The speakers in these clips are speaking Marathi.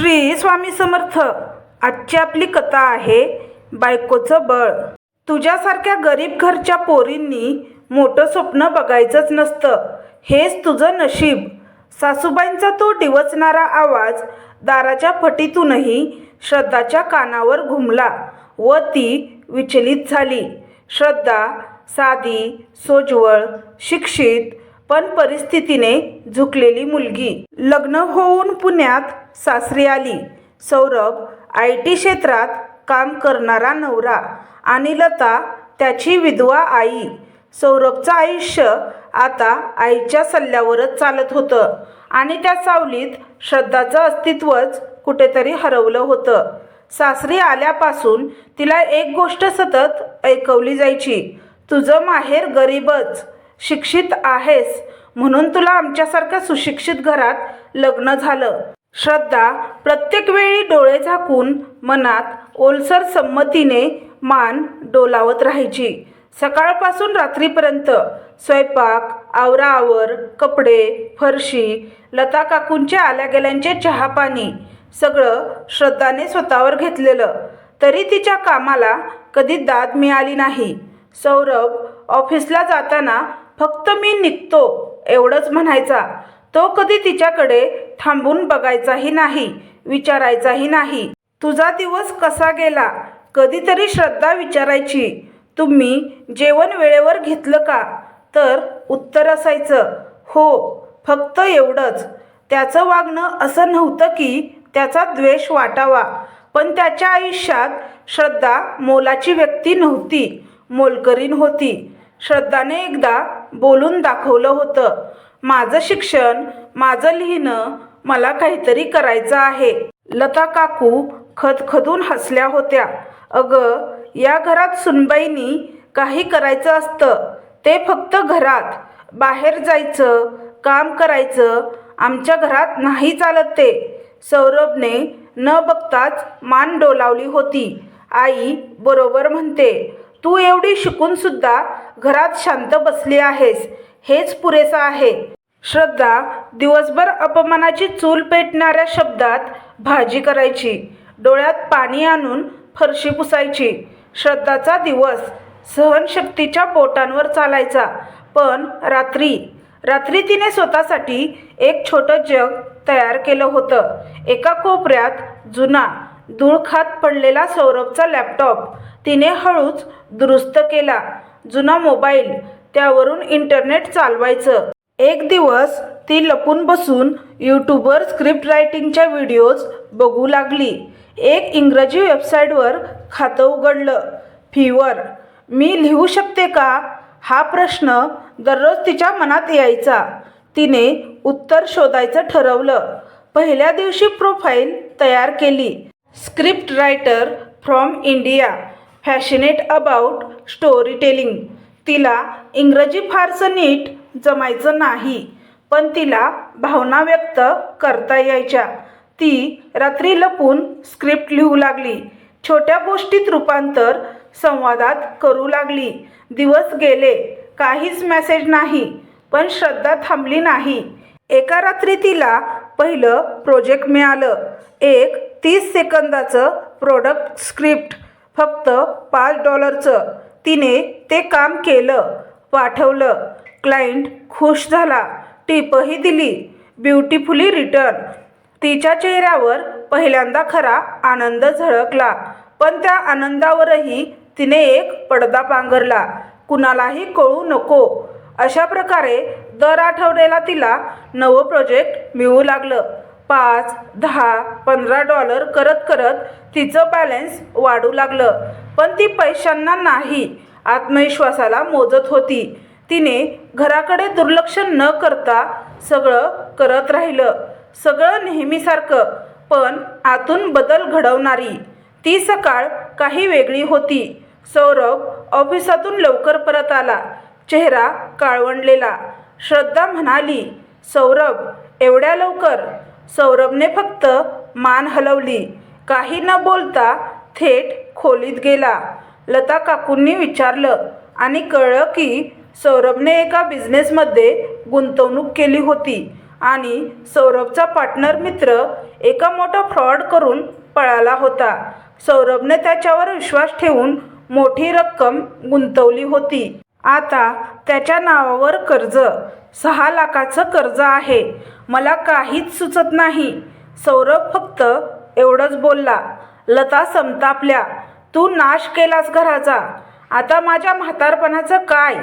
श्री स्वामी समर्थ. आजची आपली कथा आहे बायकोचं बळ. तुझ्यासारख्या गरीब घरच्या पोरींनी मोठं स्वप्न बघायचंच नसतं. हेच तुझं नशीब. सासूबाईंचा तो डिवचणारा आवाज दाराच्या फटीतूनही श्रद्धाच्या कानावर घुमला व ती विचलित झाली. श्रद्धा साधी सोज्वळ शिक्षित पण परिस्थितीने झुकलेली मुलगी. लग्न होऊन पुण्यात सासरी आली. सौरभ आय टी क्षेत्रात काम करणारा नवरा आणि लता त्याची विधवा आई. सौरभचं आयुष्य आता आईच्या सल्ल्यावरच चालत होतं आणि त्या सावलीत श्रद्धाचं अस्तित्वच कुठेतरी हरवलं होतं. सासरी आल्यापासून तिला एक गोष्ट सतत ऐकवली जायची तुझं माहेर गरीबच शिक्षित आहेस म्हणून तुला आमच्यासारख्या सुशिक्षित घरात लग्न झालं. श्रद्धा प्रत्येक वेळी डोळे झाकून मनात ओलसर संमतीने मान डोलावत राहायची. सकाळपासून रात्रीपर्यंत स्वयंपाक आवराआवर कपडे फरशी लता काकूंच्या आल्या गेल्यांचे चहापाणी सगळं श्रद्धाने स्वतःवर घेतलेलं. तरी तिच्या कामाला कधी दाद मिळाली नाही. सौरभ ऑफिसला जाताना फक्त मी निघतो एवढंच म्हणायचा. तो कधी तिच्याकडे थांबून बघायचाही नाही विचारायचाही नाही. तुझा दिवस कसा गेला? कधीतरी श्रद्धा विचारायची. तुम्ही जेवण वेळेवर घेतलं का? तर उत्तर असायचं हो फक्त एवढंच. त्याचं वागणं असं नव्हतं की त्याचा द्वेष वाटावा. पण त्याच्या आयुष्यात श्रद्धा मोलाची व्यक्ती नव्हती. मोलकरीण होती. श्रद्धाने एकदा बोलून दाखवलं होतं. माझं शिक्षण माझं लिहिणं मला काहीतरी करायचं आहे. लता काकू खदखदून हसल्या होत्या. अगं या घरात सुनबाईनी काही करायचं असतं. ते फक्त घरात. बाहेर जायचं काम करायचं आमच्या घरात नाही चालत ते. सौरभने न बघताच मान डोलावली होती. आई बरोबर म्हणते तू एवढी शिकूनसुद्धा घरात शांत बसली आहेस. हेच पुरेसं आहे. श्रद्धा दिवसभर अपमानाची चूल पेटणाऱ्या शब्दात भाजी करायची. डोळ्यात पाणी आणून फरशी पुसायची. श्रद्धाचा दिवस सहनशक्तीच्या बोटांवर चालायचा. पण रात्री रात्री तिने स्वतःसाठी एक छोटं जग तयार केलं होतं. एका कोपऱ्यात जुना धूळखात पडलेला सौरभचा लॅपटॉप तिने हळूच दुरुस्त केला. जुना मोबाईल त्यावरून इंटरनेट चालवायचं. एक दिवस ती लपून बसून यूट्यूबवर स्क्रिप्ट रायटिंगच्या व्हिडिओज बघू लागली. एक इंग्रजी वेबसाईटवर खातं उघडलं. फीवर मी लिहू शकते का? हा प्रश्न दररोज तिच्या मनात यायचा. तिने उत्तर शोधायचं ठरवलं. पहिल्या दिवशी प्रोफाईल तयार केली. Script writer from India fascinated about story telling तिला इंग्रजी फारसं नीट जमायचं नाही पण तिला भावना व्यक्त करता यायच्या. ती रात्री लपून स्क्रिप्ट लिहू लागली. छोट्या गोष्टीत रूपांतर संवादात करू लागली. दिवस गेले काहीच मेसेज नाही पण श्रद्धा थांबली नाही. एका रात्री तिला पहिलं प्रोजेक्ट मिळालं. एक तीस सेकंदाचं प्रोडक्ट स्क्रिप्ट फक्त पाच डॉलरचं तिने ते काम केलं पाठवलं. क्लायंट खुश झाला. टिपही दिली. ब्युटिफुली रिटर्न तिच्या चेहऱ्यावर पहिल्यांदा खरा आनंद झळकला. पण त्या आनंदावरही तिने एक पडदा पांघरला. कुणालाही कळू नको. अशा प्रकारे दर आठवड्याला तिला नवं प्रोजेक्ट मिळू लागलं. पाच दहा पंधरा डॉलर करत करत तिचं बॅलन्स वाढू लागलं. पण ती पैशांना नाही आत्मविश्वासाला मोजत होती. तिने घराकडे दुर्लक्ष न करता सगळं करत राहिलं. सगळं नेहमीसारखं पण आतून बदल घडवणारी. ती सकाळ काही वेगळी होती. सौरभ ऑफिसातून लवकर परत आला. चेहरा काळवंडलेला. श्रद्धा म्हणाली सौरभ एवढ्या लवकर? सौरभने फक्त मान हलवली. काही न बोलता थेट खोलीत गेला. लता काकूंनी विचारलं आणि कळलं की सौरभने एका बिझनेसमध्ये गुंतवणूक केली होती आणि सौरभचा पार्टनर मित्र एका मोठा फ्रॉड करून पळाला होता. सौरभने त्याच्यावर विश्वास ठेवून मोठी रक्कम गुंतवली होती. आता त्याच्या नावावर कर्ज सहा लाखाचं कर्ज आहे. मला काहीच सुचत नाही. सौरभ फक्त एवढंच बोलला लता संतापल्या. तू नाश केलास घराचा. आता माझ्या म्हातारपणाचं काय?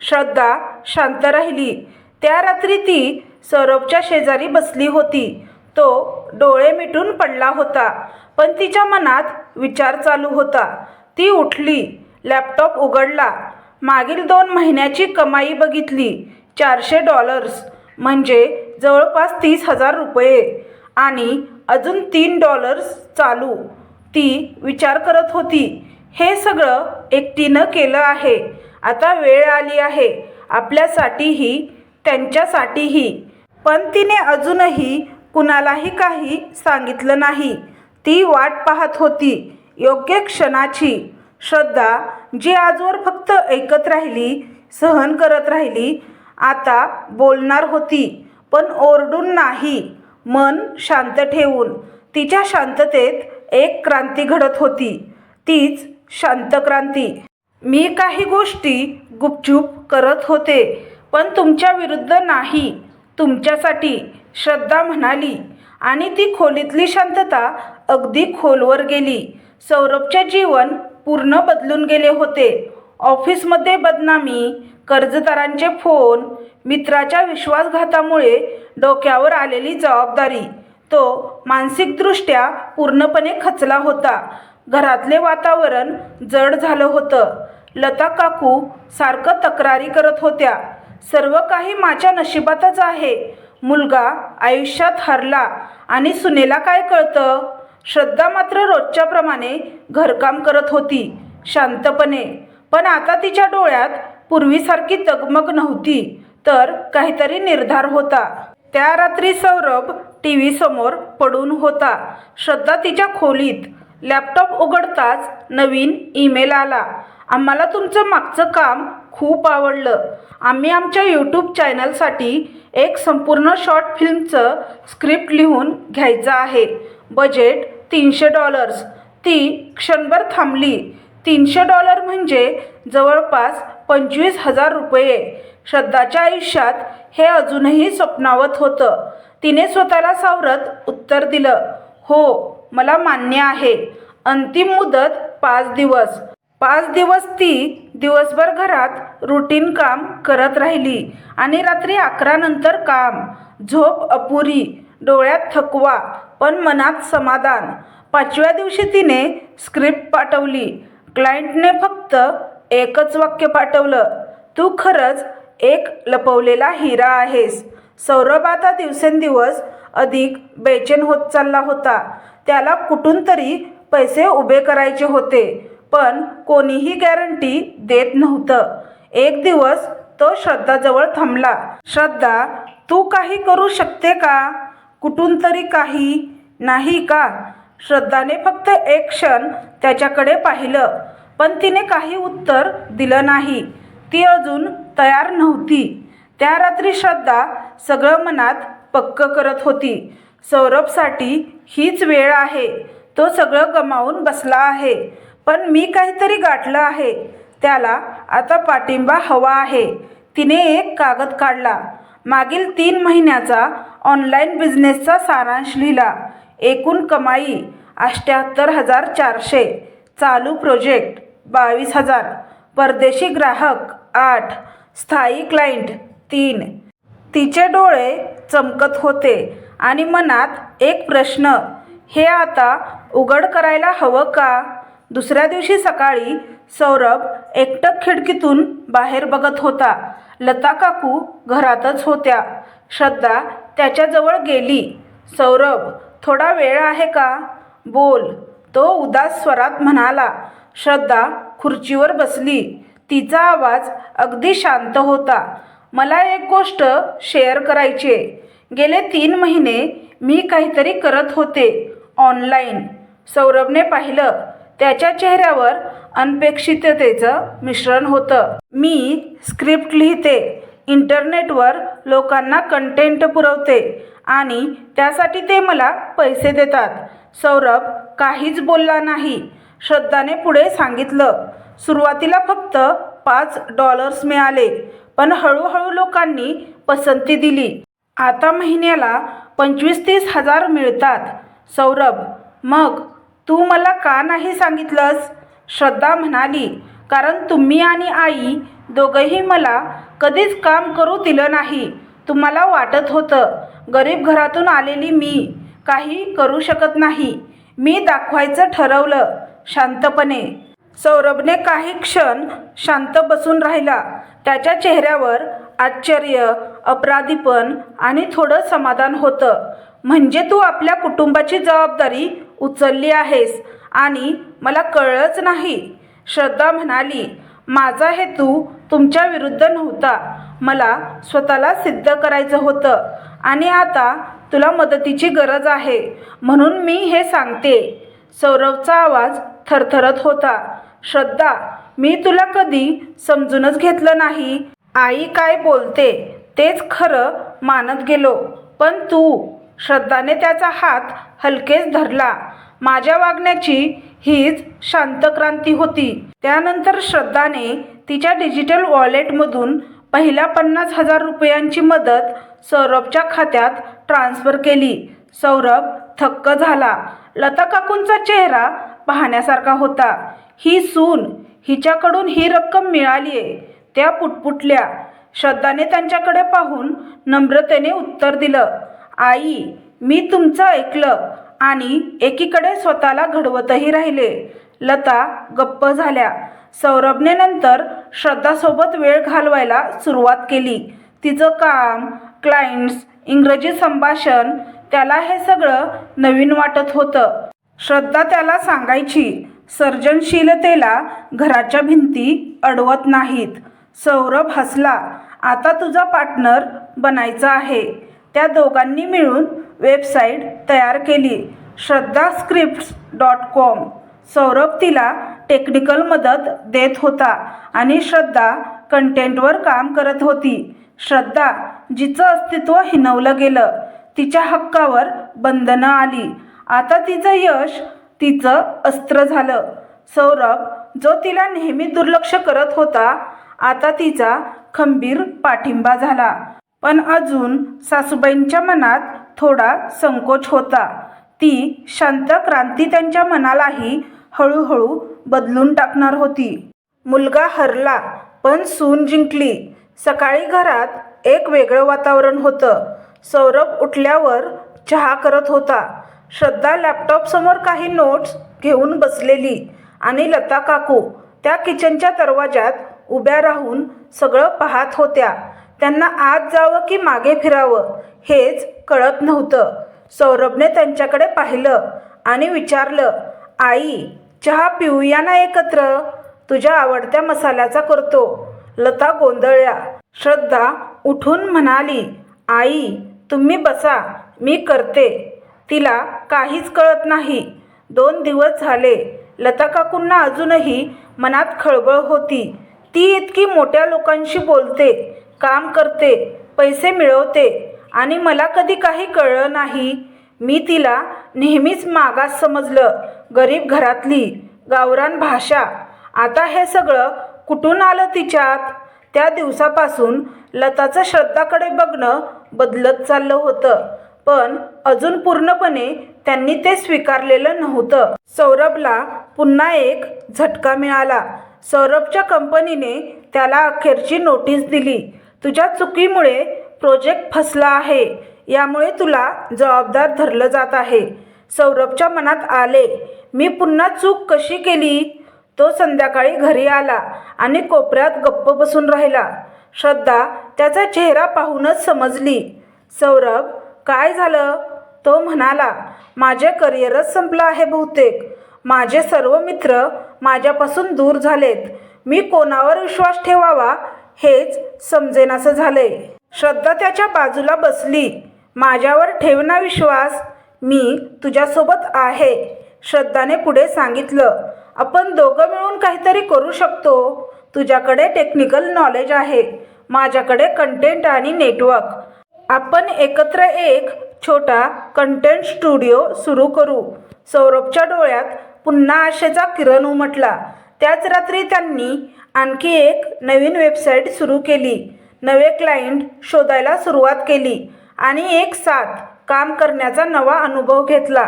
श्रद्धा शांत राहिली. त्या रात्री ती सौरभच्या शेजारी बसली होती. तो डोळे मिटून पडला होता पण तिच्या मनात विचार चालू होता. ती उठली लॅपटॉप उघडला. मागील दोन महिन्याची कमाई बघितली चारशे डॉलर्स. म्हणजे जवळपास तीस हजार रुपये. आणि अजून तीन डॉलर्स चालू. ती विचार करत होती. हे सगळं एकटीनं केलं आहे. आता वेळ आली आहे. आपल्यासाठीही त्यांच्यासाठीही. पण तिने अजूनही कुणालाही काही सांगितलं नाही. ती वाट पाहत होती. योग्य क्षणाची. श्रद्धा जी आजवर फक्त ऐकत राहिली सहन करत राहिली आता बोलणार होती. पण ओरडून नाही. मन शांत ठेवून तिच्या शांततेत एक क्रांती घडत होती. तीच शांत क्रांती. मी काही गोष्टी गुपचूप करत होते पण तुमच्या विरुद्ध नाही. तुमच्यासाठी श्रद्धा म्हणाली आणि ती खोलीतली शांतता अगदी खोलवर गेली. सौरभचे जीवन पूर्ण बदलून गेले होते. ऑफिसमध्ये बदनामी कर्जदारांचे फोन मित्राच्या विश्वासघातामुळे डोक्यावर आलेली जबाबदारी. तो मानसिकदृष्ट्या पूर्णपणे खचला होता. घरातले वातावरण जड झालं होतं. लता काकू सारखं तक्रारी करत होत्या. सर्व काही माझ्या नशिबातच आहे. मुलगा आयुष्यात हरला. आणि सुनेला काय कळतं? श्रद्धा मात्र रोजच्याप्रमाणे घरकाम करत होती. शांतपणे पण आता तिच्या डोळ्यात पूर्वीसारखी तगमग नव्हती तर काहीतरी निर्धार होता. त्या रात्री सौरभ टी व्ही समोर पडून होता. श्रद्धा तिच्या खोलीत लॅपटॉप उघडताच नवीन ईमेल आला. आम्हाला तुमचं मागचं काम खूप आवडलं. आम्ही आमच्या यूट्यूब चॅनलसाठी एक संपूर्ण शॉर्ट फिल्मचं स्क्रिप्ट लिहून घ्यायचं आहे. बजेट तीनशे डॉलर्स. ती क्षणभर थांबली. तीनशे डॉलर म्हणजे जवळपास पंचवीस हजार रुपये. श्रद्धाच्या आयुष्यात हे अजूनही स्वप्नावत होतं. तिने स्वतःला सावरत उत्तर दिलं हो मला मान्य आहे. अंतिम मुदत पाच दिवस. पाच दिवस ती दिवसभर घरात रुटीन काम करत राहिली आणि रात्री अकरा नंतर काम. झोप अपुरी डोळ्यात थकवा पण मनात समाधान. पाचव्या दिवशी तिने स्क्रिप्ट पाठवली. क्लायंटने फक्त एकच वाक्य पाठवलं. तू खरंच एक लपवलेला हिरा आहेस. सौरभ आता दिवसेंदिवस अधिक बेचैन होत चालला होता. त्याला कुठून तरी पैसे उभे करायचे होते पण कोणीही गॅरंटी देत नव्हतं. एक दिवस तो श्रद्धाजवळ थांबला. श्रद्धा तू काही करू शकते का? कुठून तरी काही नाही का? श्रद्धाने फक्त एक क्षण त्याच्याकडे पाहिलं पण तिने काही उत्तर दिलं नाही. ती अजून तयार नव्हती. त्या रात्री श्रद्धा सगळं मनात पक्क करत होती. सौरभसाठी हीच वेळ आहे. तो सगळं गमावून बसला आहे. पण मी काहीतरी गाठलं आहे. त्याला आता पाठिंबा हवा आहे. तिने एक कागद काढला. मागील तीन महिन्याचा ऑनलाईन बिझनेसचा सारांश लिहिला. एकूण कमाई अष्ट्याहत्तर हजार चारशे. चालू प्रोजेक्ट बावीस हजार. परदेशी ग्राहक आठ. स्थायी क्लायंट तीन. तिचे डोळे चमकत होते आणि मनात एक प्रश्न हे आता उघड करायला हवं का? दुसऱ्या दिवशी सकाळी सौरभ एकटक खिडकीतून बाहेर बघत होता. लता काकू घरातच होत्या. श्रद्धा त्याच्याजवळ गेली. सौरभ थोडा वेळ आहे का? बोल. तो उदास स्वरात म्हणाला. श्रद्धा खुर्चीवर बसली. तिचा आवाज अगदी शांत होता. मला एक गोष्ट शेअर करायची आहे. गेले तीन महिने मी काहीतरी करत होते. ऑनलाईन. सौरभने पाहिलं. त्याच्या चेहऱ्यावर अनपेक्षिततेचं मिश्रण होतं. मी स्क्रिप्ट लिहिते. इंटरनेटवर लोकांना कंटेंट पुरवते. आणि त्यासाठी ते मला पैसे देतात. सौरभ काहीच बोलला नाही. श्रद्धाने पुढे सांगितलं सुरुवातीला फक्त पाच डॉलर्स मिळाले पण हळूहळू लोकांनी पसंती दिली. आता महिन्याला पंचवीस तीस हजार मिळतात. सौरभ मग तू मला का नाही सांगितलंस? श्रद्धा म्हणाली कारण तुम्ही आणि आई दोघंही मला कधीच काम करू दिलं नाही. तुम्हाला वाटत होतं गरीब घरातून आलेली मी काही करू शकत नाही. मी दाखवायचं ठरवलं शांतपणे. सौरभने काही क्षण शांत बसून राहिला. त्याच्या चेहऱ्यावर आश्चर्य अपराधीपण आणि थोडं समाधान होतं. म्हणजे तू आपल्या कुटुंबाची जबाबदारी उचलली आहेस आणि मला कळलंच नाही. श्रद्धा म्हणाली माझा हेतू तुमच्या विरुद्ध नव्हता. मला स्वतःला सिद्ध करायचं होतं आणि आता तुला मदतीची गरज आहे. म्हणून मी हे सांगते. सौरवचा आवाज थरथरत होता. श्रद्धा मी तुला कधी समजूनच घेतलं नाही. आई काय बोलते तेच खरं मानत गेलो. पण तू श्रद्धाने त्याचा हात हलकेच धरला. माझ्या वागण्याची हीच शांतक्रांती होती. त्यानंतर श्रद्धाने तिच्या डिजिटल वॉलेटमधून पहिल्या पन्नास हजार रुपयांची मदत सौरभच्या खात्यात ट्रान्स्फर केली. सौरभ थक्क झाला. लता काकूंचा चेहरा पाहण्यासारखा होता. ही सून हिच्याकडून ही रक्कम मिळाली आहे त्या पुटपुटल्या. श्रद्धाने त्यांच्याकडे पाहून नम्रतेने उत्तर दिलं. आई मी तुमचं ऐकलं आणि एकीकडे स्वतःला घडवतही राहिले. लता गप्प झाल्या. सौरभने नंतर श्रद्धासोबत वेळ घालवायला सुरुवात केली. तिचं काम क्लायंट्स इंग्रजी संभाषण त्याला हे सगळं नवीन वाटत होतं. श्रद्धा त्याला सांगायची सर्जनशीलतेला घराच्या भिंती अडवत नाहीत. सौरभ हसला आता तुझा पार्टनर बनायचा आहे. त्या दोघांनी मिळून वेबसाईट तयार केली. Shraddha scripts dot com Saurabh तिला टेक्निकल मदत देत होता आणि श्रद्धा कंटेंटवर काम करत होती. श्रद्धा जिचं अस्तित्व हिनवलं गेलं तिच्या हक्कावर बंधनं आली. आता तिचं यश तिचं अस्त्र झालं. सौरभ जो तिला नेहमी दुर्लक्ष करत होता आता तिचा खंबीर पाठिंबा झाला. पण अजून सासूबाईंच्या मनात थोडा संकोच होता. ती शांत क्रांती त्यांच्या मनालाही हळूहळू बदलून टाकणार होती. मुलगा हरला पण सून जिंकली. सकाळी घरात एक वेगळं वातावरण होतं. सौरभ उठल्यावर चहा करत होता. श्रद्धा लॅपटॉपसमोर काही नोट्स घेऊन बसलेली आणि लता काकू त्या किचनच्या दरवाजात उभ्या राहून सगळं पाहत होत्या. त्यांना आत जावं की मागे फिरावं हेच कळत नव्हतं. सौरभने त्यांच्याकडे पाहिलं आणि विचारलं आई चहा पिऊया ना एकत्र. तुझ्या आवडत्या मसाल्याचा करतो. लता गोंधळल्या. श्रद्धा उठून म्हणाली आई तुम्ही बसा. मी करते. तिला काहीच कळत नाही. दोन दिवस झाले. लता काकूंना अजूनही मनात खळबळ होती. ती इतकी मोठ्या लोकांशी बोलते काम करते पैसे मिळवते आणि मला कधी काही कळलं नाही. मी तिला नेहमीच मागास समजलं गरीब घरातली गावरान भाषा. आता हे सगळं कुठून आलं तिच्यात? त्या दिवसापासून लताचं श्रद्धाकडे बघणं बदलत चाललं होतं. पण अजून पूर्णपणे त्यांनी ते स्वीकारलेलं नव्हतं. सौरभला पुन्हा एक झटका मिळाला. सौरभच्या कंपनीने त्याला अखेरची नोटीस दिली. तुझ्या चुकीमुळे प्रोजेक्ट फसला आहे. यामुळे तुला जबाबदार धरलं जात आहे. सौरभच्या मनात आले मी पुन्हा चूक कशी केली? तो संध्याकाळी घरी आला आणि कोपऱ्यात गप्प बसून राहिला. श्रद्धा त्याचा चेहरा पाहूनच समजली. सौरभ काय झालं? तो म्हणाला. माझे करिअरच संपलं आहे बहुतेक. माझे सर्व मित्र माझ्यापासून दूर झालेत. मी कोणावर विश्वास ठेवावा हेच समजेनासं झाले श्रद्धा त्याच्या बाजूला बसली. माझ्यावर ठेव ना विश्वास. मी तुझ्यासोबत आहे. श्रद्धाने पुढे सांगितलं. आपण दोघं मिळून काहीतरी करू शकतो. तुझ्याकडे टेक्निकल नॉलेज आहे. माझ्याकडे कंटेंट आणि नेटवर्क आपण एकत्र एक छोटा कंटेंट स्टुडिओ सुरू करू. सौरभच्या डोळ्यात पुन्हा आशेचा किरण उमटला. त्याच रात्री त्यांनी आणखी एक नवीन वेबसाईट सुरू केली. नवे क्लायंट शोधायला सुरुवात केली. आणि एक साथ काम करण्याचा नवा अनुभव घेतला.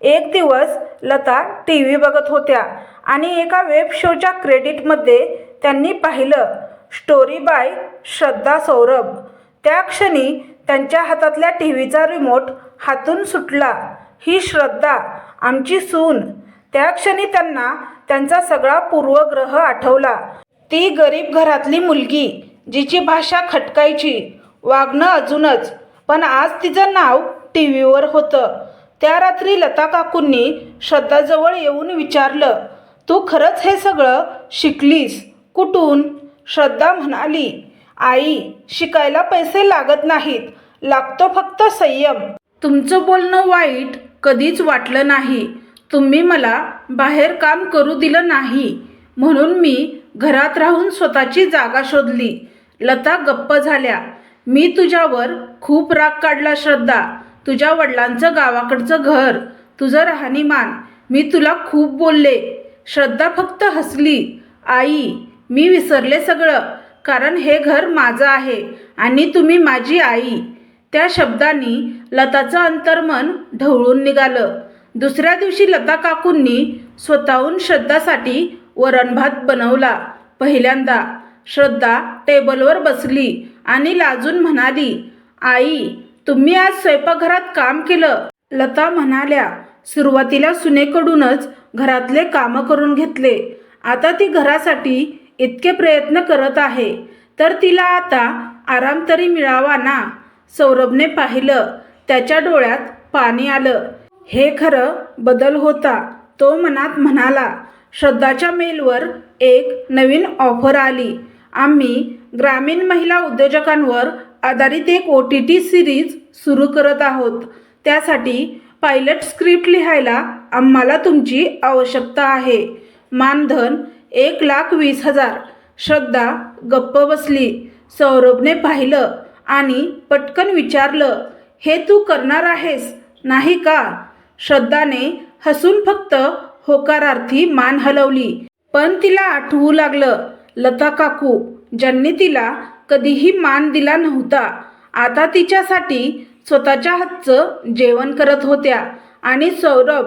एक दिवस लता टी व्ही बघत होत्या आणि एका वेब शोच्या क्रेडिटमध्ये त्यांनी पाहिलं स्टोरी बाय श्रद्धा सौरभ. त्या क्षणी त्यांच्या हातातल्या टी व्हीचा रिमोट हातून सुटला. ही श्रद्धा आमची सून. त्या क्षणी त्यांना त्यांचा सगळा पूर्वग्रह आठवला. ती गरीब घरातली मुलगी जिची भाषा खटकायची वागणं अजूनच पण आज तिचं नाव टी व्हीवर होतं. त्या रात्री लता काकूंनी श्रद्धाजवळ येऊन विचारलं तू खरंच हे सगळं शिकलीस? कुठून? श्रद्धा म्हणाली आई शिकायला पैसे लागत नाहीत. लागतो फक्त संयम. तुमचं बोलणं वाईट कधीच वाटलं नाही. तुम्ही मला बाहेर काम करू दिलं नाही. म्हणून मी घरात राहून स्वतःची जागा शोधली. लता गप्प झाल्या. मी तुझ्यावर खूप राग काढला श्रद्धा. तुझ्या वडिलांचं गावाकडचं घर. तुझं राहणीमान. मी तुला खूप बोलले. श्रद्धा फक्त हसली. आई मी विसरले सगळं. कारण हे घर माझं आहे आणि तुम्ही माझी आई. त्या शब्दांनी लताचं अंतर्मन ढवळून निघालं. दुसऱ्या दिवशी लता काकूंनी स्वतःहून श्रद्धासाठी वरणभात बनवला. पहिल्यांदा श्रद्धा टेबलवर बसली. आणि लाजून म्हणाली आई तुम्ही आज स्वयंपाकघरात काम केलं. लता म्हणाल्या सुरुवातीला सुनेकडूनच घरातले कामं करून घेतले. आता ती घरासाठी इतके प्रयत्न करत आहे तर तिला आता आराम तरी मिळावा ना. सौरभने पाहिलं त्याच्या डोळ्यात पाणी आलं. हे खरं बदल होता तो मनात म्हणाला. श्रद्धाच्या मेलवर एक नवीन ऑफर आली. आम्ही ग्रामीण महिला उद्योजकांवर आधारित एक ओ टी टी सिरीज सुरू करत आहोत. त्यासाठी पायलट स्क्रिप्ट लिहायला आम्हाला तुमची आवश्यकता आहे. मानधन एक लाख वीस हजार. श्रद्धा गप्प बसली. सौरभने पाहिलं आणि पटकन विचारलं हे तू करणार आहेस? नाही का? श्रद्धाने हसून फक्त होकारार्थी मान हलवली. पण तिला आठवू लागलं लता काकू ज्यांनी तिला कधीही मान दिला नव्हता आता तिच्यासाठी स्वतःच्या हातचं जेवण करत होत्या. आणि सौरभ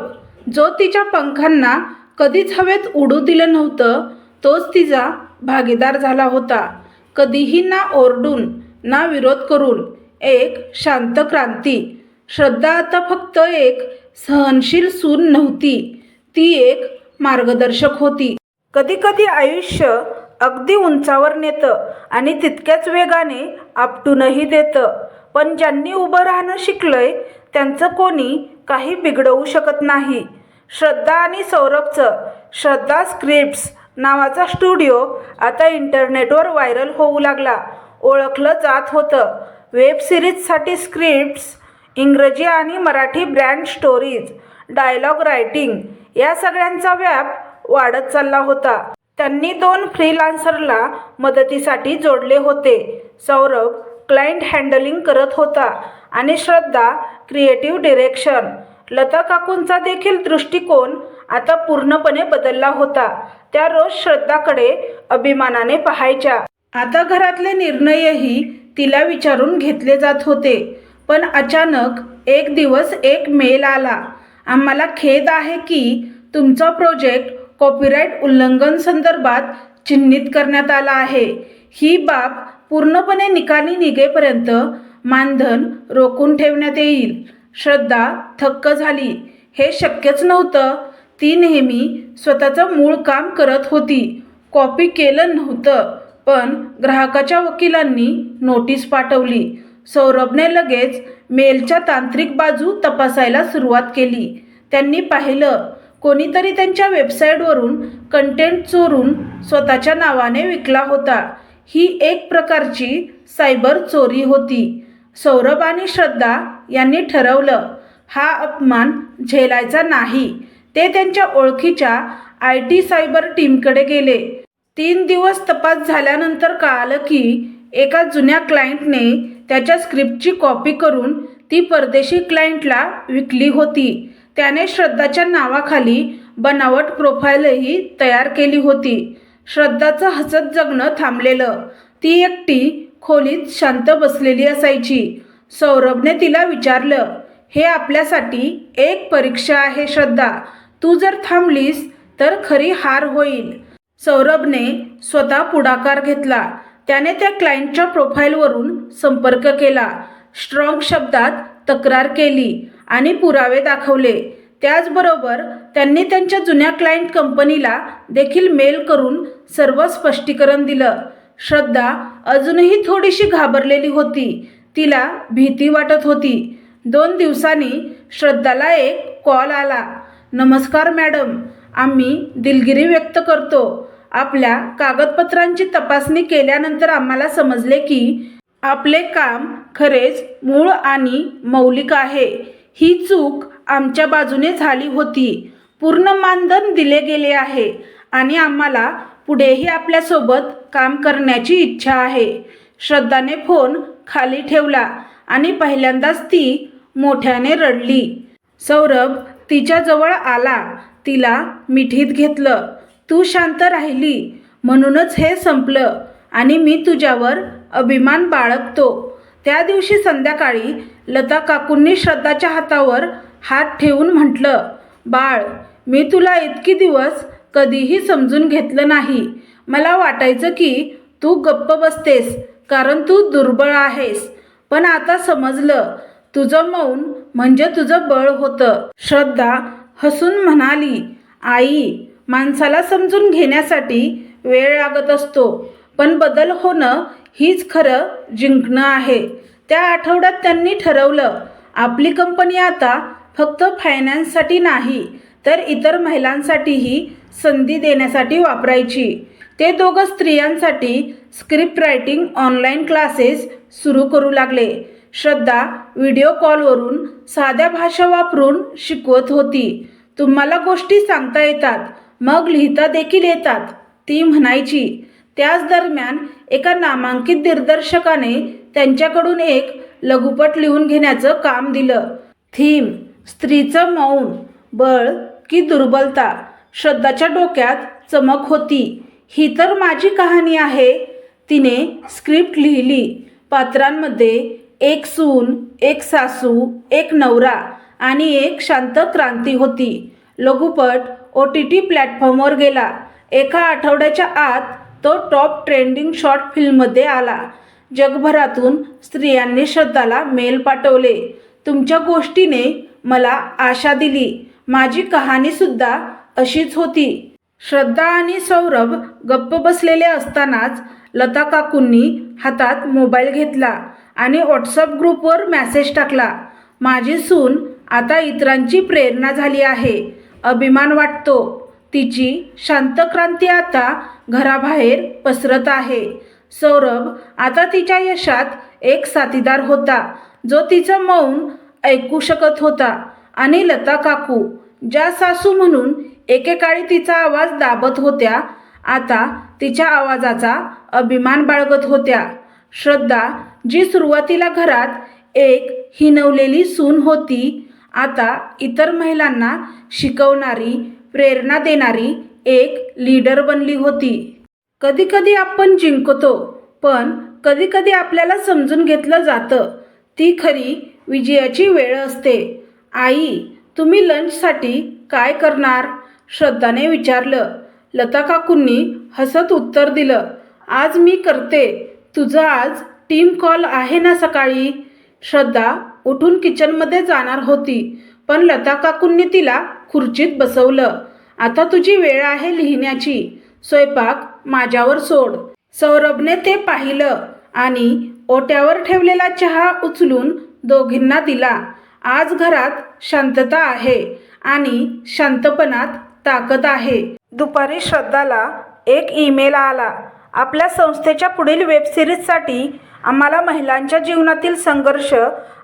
जो तिच्या पंखांना कधीच हवेत उडू दिलं नव्हतं तोच तिचा भागीदार झाला होता. कधीही ना ओरडून ना विरोध करून एक शांत क्रांती. श्रद्धा आता फक्त एक सहनशील सून नव्हती ती एक मार्गदर्शक होती. कधी कधी आयुष्य अगदी उंचावर नेतं आणि तितक्याच वेगाने आपटूनही देतं. पण ज्यांनी उभं राहणं शिकलंय त्यांचं कोणी काही बिघडवू शकत नाही. श्रद्धा आणि सौरभचं श्रद्धा स्क्रिप्ट्स नावाचा स्टुडिओ आता इंटरनेटवर व्हायरल होऊ लागला. ओळखलं जात होतं. वेब सिरीजसाठी स्क्रिप्ट्स इंग्रजी आणि Marathi brand stories dialogue writing या सगळ्यांचा व्याप वाढत चालला होता. त्यांनी दोन फ्रीलान्सरला मदतीसाठी जोडले होते. सौरभ क्लायंट हँडलिंग करत होता आणि श्रद्धा क्रिएटिव्ह डिरेक्शन. लता काकूंचा देखील दृष्टिकोन आता पूर्णपणे बदलला होता. त्या रोज श्रद्धाकडे अभिमानाने पाहायच्या. आता घरातले निर्णयही तिला विचारून घेतले जात होते. पण अचानक एक दिवस एक मेल आला. आम्हाला खेद आहे की तुमचा प्रोजेक्ट कॉपीराईट उल्लंघन संदर्भात चिन्हित करण्यात आला आहे. ही बाब पूर्णपणे निकाली निघेपर्यंत मानधन रोखून ठेवण्यात येईल. श्रद्धा थक्क झाली. हे शक्यच नव्हतं. ती नेहमी स्वतःचं मूळ काम करत होती. कॉपी केलं नव्हतं पण ग्राहकाच्या वकिलांनी नोटीस पाठवली. सौरभने लगेच मेलच्या तांत्रिक बाजू तपासायला सुरुवात केली. त्यांनी पाहिलं कोणीतरी त्यांच्या वेबसाईटवरून कंटेंट चोरून स्वतःच्या नावाने विकला होता. ही एक प्रकारची सायबर चोरी होती. सौरभ आणि श्रद्धा यांनी ठरवलं हा अपमान झेलायचा नाही. ते त्यांच्या ओळखीच्या आय टी सायबर टीमकडे गेले. तीन दिवस तपास झाल्यानंतर कळालं की एका जुन्या क्लायंटने त्याच्या स्क्रिप्टची कॉपी करून ती परदेशी क्लायंटला विकली होती. त्याने श्रद्धाच्या नावाखाली बनावट प्रोफाईलही तयार केली होती. श्रद्धाचं हसत जगणं थांबलेलं. ती एकटी खोलीत शांत बसलेली असायची. सौरभने तिला विचारलं हे आपल्यासाठी एक परीक्षा आहे श्रद्धा. तू जर थांबलीस तर खरी हार होईल. सौरभने स्वतः पुढाकार घेतला. त्याने त्या क्लायंटच्या प्रोफाईलवरून संपर्क केला. स्ट्रॉंग शब्दात तक्रार केली. आणि पुरावे दाखवले. त्याचबरोबर त्यांनी त्यांच्या जुन्या क्लायंट कंपनीला देखील मेल करून सर्व स्पष्टीकरण दिलं. श्रद्धा अजूनही थोडीशी घाबरलेली होती. तिला भीती वाटत होती. दोन दिवसांनी श्रद्धाला एक कॉल आला. नमस्कार मॅडम आम्ही दिलगिरी व्यक्त करतो. आपल्या कागदपत्रांची तपासणी केल्यानंतर आम्हाला समजले की आपले काम खरेच मूळ आणि मौलिक आहे. ही चूक आमच्या बाजूने झाली होती. पूर्ण मानधन दिले गेले आहे आणि आम्हाला पुढेही आपल्यासोबत काम करण्याची इच्छा आहे. श्रद्धाने फोन खाली ठेवला आणि पहिल्यांदाच ती मोठ्याने रडली. सौरभ तिच्याजवळ आला. तिला मिठीत घेतलं. तू शांत राहिली. म्हणूनच हे संपलं आणि मी तुझ्यावर अभिमान बाळगतो. त्या दिवशी संध्याकाळी लता काकूंनी श्रद्धाच्या हातावर हात ठेवून म्हटलं बाळ मी तुला इतकी दिवस कधीही समजून घेतलं नाही. मला वाटायचं की तू गप्प बसतेस कारण तू दुर्बळ आहेस. पण आता समजलं. तुझं मौन म्हणजे तुझं बळ होतं. श्रद्धा हसून म्हणाली आई माणसाला समजून घेण्यासाठी वेळ लागत असतो पण बदल होणं हीच खरं जिंकणं आहे. त्या आठवड्यात त्यांनी ठरवलं आपली कंपनी आता फक्त फायनान्ससाठी नाही तर इतर महिलांसाठीही संधी देण्यासाठी वापरायची. ते दोघं स्त्रियांसाठी स्क्रिप्ट रायटिंग ऑनलाईन क्लासेस सुरू करू लागले. श्रद्धा व्हिडिओ कॉलवरून साध्या भाषा वापरून शिकवत होती. तुम्हाला गोष्टी सांगता येतात मग लिहिता देखील येतात ती म्हणायची. त्याच दरम्यान एका नामांकित दिग्दर्शकाने त्यांच्याकडून एक लघुपट लिहून घेण्याचं काम दिलं. थीम स्त्रीचं मौन बळ की दुर्बलता श्रद्धाच्या डोक्यात चमक होती. ही तर माझी कहाणी आहे. तिने स्क्रिप्ट लिहिली. पात्रांमध्ये एक सून एक सासू एक नवरा आणि एक शांत क्रांती होती. लघुपट ओ टी टी प्लॅटफॉर्मवर गेला. एका आठवड्याच्या आत तो टॉप ट्रेंडिंग शॉर्ट फिल्ममध्ये आला. जगभरातून स्त्रियांनी श्रद्धाला मेल पाठवले. तुमच्या गोष्टीने मला आशा दिली. माझी कहाणीसुद्धा अशीच होती. श्रद्धा आणि सौरभ गप्प बसलेले असतानाच लता काकूंनी हातात मोबाईल घेतला आणि व्हॉट्सअप ग्रुपवर मेसेज टाकला. माझी सून आता इतरांची प्रेरणा झाली आहे. अभिमान वाटतो. तिची शांत क्रांती आता घराबाहेर पसरत आहे. सौरभ आता तिच्या यशात एक साथीदार होता जो तिचं मौन ऐकू शकत होता. आणि लता काकू ज्या सासू म्हणून एकेकाळी तिचा आवाज दाबत होत्या आता तिच्या आवाजाचा अभिमान बाळगत होत्या. श्रद्धा जी सुरुवातीला घरात एक हिनवलेली सून होती आता इतर महिलांना शिकवणारी प्रेरणा देणारी एक लीडर बनली होती. कधीकधी आपण जिंकतो पण कधीकधी आपल्याला समजून घेतलं जातं. ती खरी विजयाची वेळ असते. आई तुम्ही लंचसाठी काय करणार? श्रद्धाने विचारलं. लता काकूंनी हसत उत्तर दिलं. आज मी करते. तुझं आज टीम कॉल आहे ना सकाळी? श्रद्धा उठून किचनमध्ये जाणार होती पण लता काकूंनी तिला खुर्चीत बसवलं. आता तुझी वेळ आहे लिहिण्याची. स्वयंपाक माझ्यावर सोड. सौरभने ते पाहिलं आणि ओट्यावर ठेवलेला चहा उचलून दोघींना दिला. आज घरात शांतता आहे आणि शांतपणात ताकद आहे. दुपारी श्रद्धाला एक ईमेल आला. आपल्या संस्थेच्या पुढील वेबसिरीजसाठी आम्हाला महिलांच्या जीवनातील संघर्ष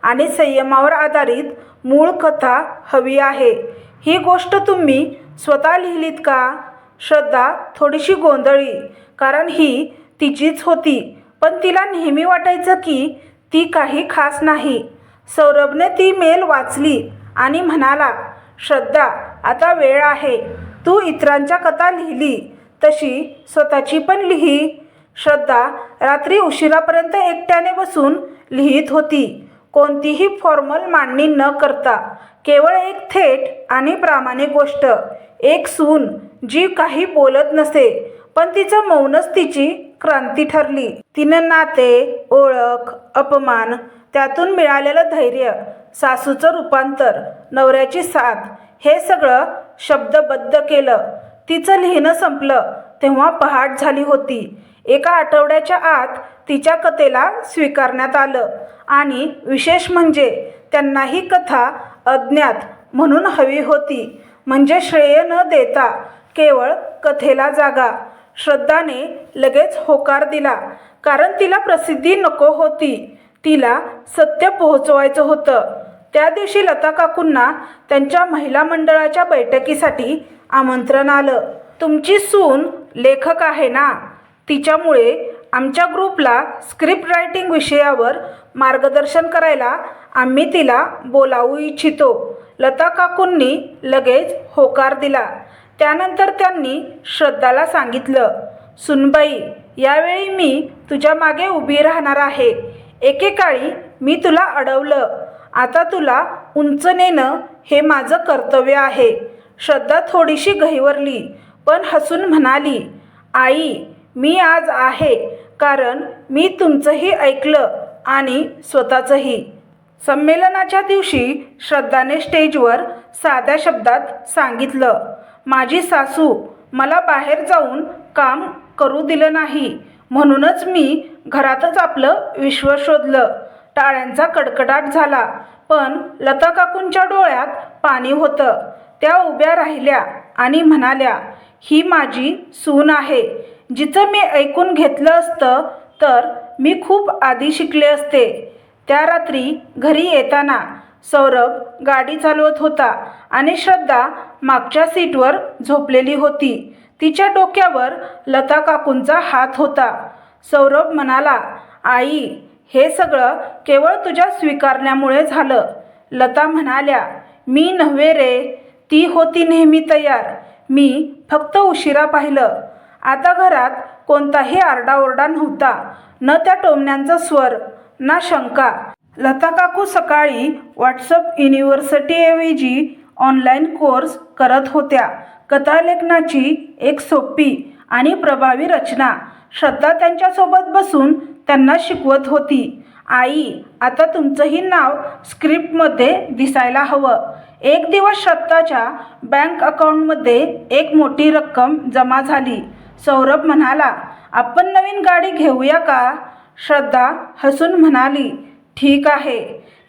आणि संयमावर आधारित मूळ कथा हवी आहे. ही गोष्ट तुम्ही स्वतः लिहिलीत का? श्रद्धा थोडीशी गोंधळी. कारण ही तिचीच होती. पण तिला नेहमी वाटायचं की ती काही खास नाही. सौरभने ती मेल वाचली आणि म्हणाला श्रद्धा आता वेळ आहे. तू इतरांच्या कथा लिहिली. तशी स्वतःची पण लिही. श्रद्धा रात्री उशिरापर्यंत एकट्याने बसून लिहित होती. कोणतीही फॉर्मल मांडणी न करता केवळ एक थेट आणि प्रामाणिक गोष्ट. एक सून जी काही बोलत नसे पण तिचं मौनच तिची क्रांती ठरली. तिनं नाते ओळख अपमान त्यातून मिळालेलं धैर्य सासूचं रूपांतर नवऱ्याची साथ हे सगळं शब्दबद्ध केलं. तिचं लिहिणं संपलं तेव्हा पहाट झाली होती. एका आठवड्याच्या आत तिच्या कथेला स्वीकारण्यात आलं. आणि विशेष म्हणजे त्यांना ही कथा अज्ञात म्हणून हवी होती. म्हणजे श्रेय न देता केवळ कथेला जागा. श्रद्धाने लगेच होकार दिला. कारण तिला प्रसिद्धी नको होती. तिला सत्य पोहोचवायचं होतं. त्या दिवशी लता काकूंना त्यांच्या महिला मंडळाच्या बैठकीसाठी आमंत्रण आलं. तुमची सून लेखक आहे ना? तिच्यामुळे आमच्या ग्रुपला स्क्रिप्ट रायटिंग विषयावर मार्गदर्शन करायला आम्ही तिला बोलावू इच्छितो. लता काकूंनी लगेच होकार दिला. त्यानंतर त्यांनी श्रद्धाला सांगितलं सुनबाई यावेळी मी तुझ्या मागे उभी राहणार आहे. एकेकाळी मी तुला अडवलं. आता तुला उंच नेणं हे माझं कर्तव्य आहे. श्रद्धा थोडीशी गहिवरली पण हसून म्हणाली आई मी आज आहे कारण मी तुमचंही ऐकलं आणि स्वतःचंही. संमेलनाच्या दिवशी श्रद्धाने स्टेजवर साध्या शब्दात सांगितलं माझी सासू मला बाहेर जाऊन काम करू दिलं नाही म्हणूनच मी घरातच आपलं विश्व शोधलं. टाळ्यांचा कडकडाट झाला पण लता काकूंच्या डोळ्यात पाणी होतं. त्या उभ्या राहिल्या आणि म्हणाल्या ही माझी सून आहे. जिचं मी ऐकून घेतलं असतं तर मी खूप आधी शिकले असते. त्या रात्री घरी येताना सौरभ गाडी चालवत होता आणि श्रद्धा मागच्या सीटवर झोपलेली होती. तिच्या डोक्यावर लता काकूंचा हात होता. सौरभ म्हणाला आई हे सगळं केवळ तुझ्या स्वीकारण्यामुळे झालं. लता म्हणाल्या मी नव्हे रे ती होती नेहमी तयार. मी फक्त उशिरा पाहिलं. आता घरात कोणताही आरडाओरडा नव्हता. न त्या टोमण्यांचा स्वर ना शंका. लता काकू सकाळी व्हॉट्सअप युनिव्हर्सिटीऐवजी ऑनलाईन कोर्स करत होत्या. कथालेखनाची एक सोपी आणि प्रभावी रचना. श्रद्धा त्यांच्यासोबत बसून त्यांना शिकवत होती. आई आता तुमचंही नाव स्क्रिप्टमध्ये दिसायला हवं. एक दिवस श्रद्धाच्या बँक अकाउंटमध्ये एक मोठी रक्कम जमा झाली. सौरभ म्हणाला आपण नवीन गाडी घेऊया का? श्रद्धा हसून म्हणाली ठीक आहे.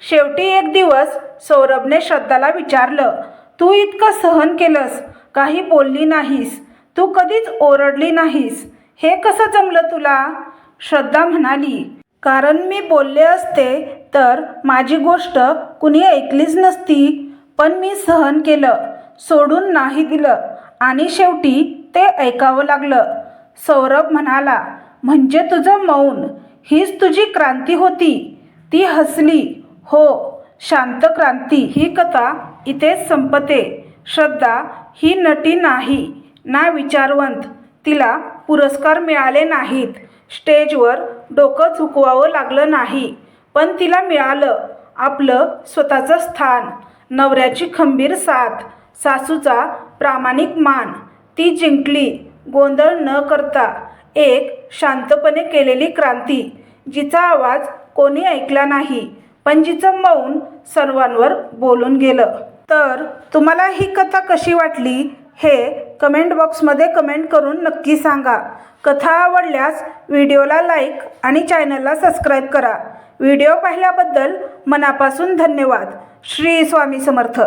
शेवटी एक दिवस सौरभने श्रद्धाला विचारलं तू इतकं सहन केलंस? काही बोलली नाहीस? तू कधीच ओरडली नाहीस? हे कसं जमलं तुला? श्रद्धा म्हणाली कारण मी बोलले असते तर माझी गोष्ट कुणी ऐकलीच नसती. पण मी सहन केलं सोडून नाही दिलं आणि शेवटी ते ऐकावं लागलं. सौरभ म्हणाला म्हणजे तुझं मौन हीच तुझी क्रांती होती. ती हसली. हो शांत क्रांती. ही कथा इथेच संपते. श्रद्धा ही नटी नाही. ना विचारवंत. तिला पुरस्कार मिळाले नाहीत. स्टेजवर डोकं झुकवावं लागलं नाही. पण तिला मिळालं. आपलं स्वतःचं स्थान. नवऱ्याची खंबीर साथ. सासूचा प्रामाणिक मान. ती जिंकली. गोंधळ न करता. एक शांतपणे केलेली क्रांती जिचा आवाज कोणी ऐकला नाही पण जिचं मौन सर्वांवर बोलून गेलं. तर तुम्हाला ही कथा कशी वाटली हे कमेंट बॉक्समध्ये कमेंट करून नक्की सांगा. कथा आवडल्यास व्हिडिओला लाईक आणि चॅनलला सबस्क्राईब करा. व्हिडिओ पाहिल्याबद्दल मनापासून धन्यवाद. श्री स्वामी समर्थ.